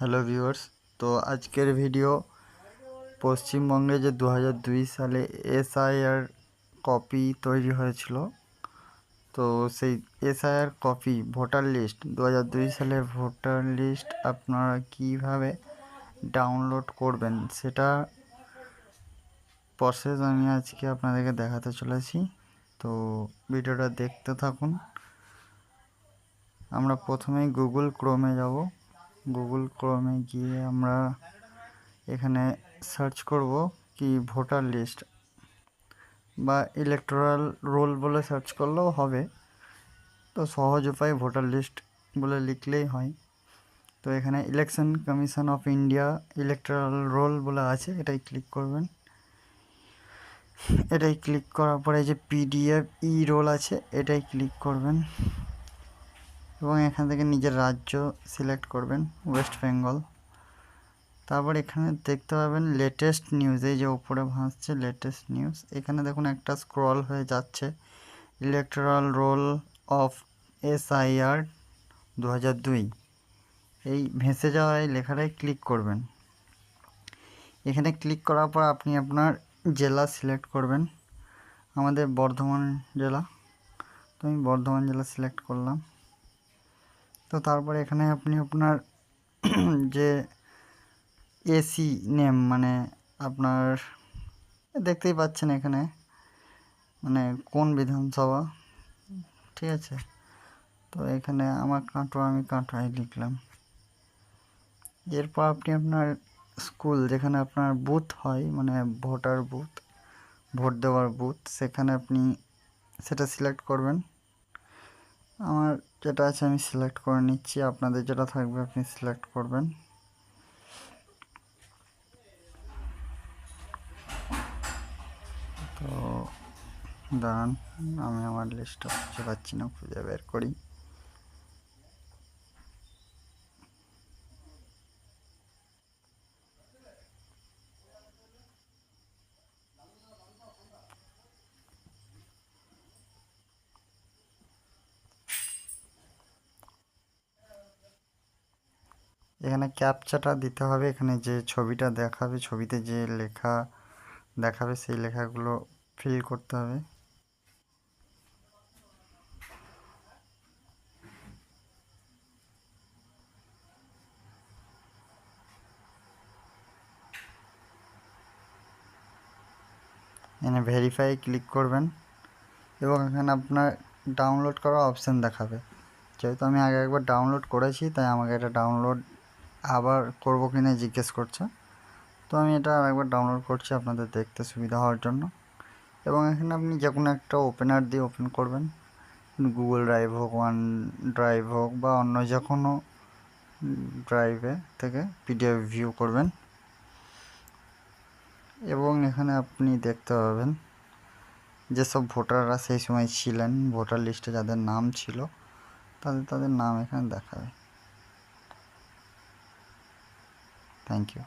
Hello viewers, তো আজকের video পশ্চিমবঙ্গে যে দু সালে এসআইআর কপি তৈরি হয়েছিল, তো সেই এসআইআর কপি ভোটার লিস্ট, দু সালের ভোটার লিস্ট আপনারা কীভাবে ডাউনলোড করবেন সেটা প্রসেস আমি আজকে আপনাদেরকে দেখাতে চলেছি, তো ভিডিওটা দেখতে থাকুন। আমরা প্রথমেই গুগল ক্রোমে যাব। গুগল ক্রোমে গিয়ে আমরা এখানে সার্চ করব কি ভোটার লিস্ট বা ইলেকট্রাল রোল বলে সার্চ করলেও হবে। তো সহজ উপায় ভোটার লিস্ট বলে লিখলেই হয়। তো এখানে election commission of India electoral roll বলে আছে, এটাই ক্লিক করবেন। এটাই ক্লিক করার পরে যে পিডিএফ ই রোল আছে, এটাই ক্লিক করবেন। এবং এখান থেকে নিজের রাজ্য সিলেক্ট করবেন ওয়েস্ট বেঙ্গল তারপর এখানে দেখতে পাবেন লেটেস্ট নিউজ এই যে উপরে ভাসছে লেটেস্ট নিউজ এখানে দেখুন একটা স্ক্রল হয়ে যাচ্ছে ইলেকট্রাল রোল অফ এসআইআর দু দুই। এই ভেসে যাওয়া এই লেখাটাই ক্লিক করবেন। এখানে ক্লিক করার পর আপনি আপনার জেলা সিলেক্ট করবেন। আমাদের বর্ধমান জেলা। তো আমি বর্ধমান জেলা সিলেক্ট করলাম। তো তারপরে এখানে আপনি আপনার যে এসি নেম মানে আপনার, দেখতেই পাচ্ছেন এখানে মানে কোন বিধানসভা, ঠিক আছে? তো এখানে আমার কাঁটো, আমি কাঁটোয় লিখলাম। এরপর আপনি আপনার স্কুল, যেখানে আপনার বুথ হয় মানে ভোটার বুথ, ভোট দেওয়ার বুথ, সেখানে আপনি সেটা সিলেক্ট করবেন। আমার যেটা আছে আমি সিলেক্ট করে নিচ্ছি। আপনাদের যেটা থাকবে আপনি সিলেক্ট করবেন। তো দাঁড়ান, আমি আমার লিস্টটা খুঁজে পাচ্ছি না, খুঁজে বের করি। এখানে ক্যাপচাটা দিতে হবে। এখানে যে ছবিটা দেখাবে, ছবিতে যে লেখা দেখাবে, সেই লেখাগুলো ফিল করতে হবে। এখানে ভেরিফাই ক্লিক করবেন এবং এখানে আপনার ডাউনলোড করার অপশান দেখাবে। যেহেতু আমি আগে একবার ডাউনলোড করেছি, তাই আমাকে এটা ডাউনলোড আবার করব কি না জিজ্ঞেস করছে। তো আমি এটা একবার ডাউনলোড করছি, আপনাদের দেখতে সুবিধা হওয়ার জন্য। এবং এখানে আপনি যে কোনো একটা ওপেনার দিয়ে ওপেন করবেন। গুগল ড্রাইভ হোক ওয়ান ড্রাইভ হোক বা অন্য যে কোনো ড্রাইভে থেকে পিডিএফ ভিউ করবেন। এবং এখানে আপনি দেখতে পাবেন যেসব ভোটাররা সেই সময় ছিলেন। ভোটার লিস্টে যাদের নাম ছিল, তাদের তাদের নাম এখানে দেখাবে। Thank you.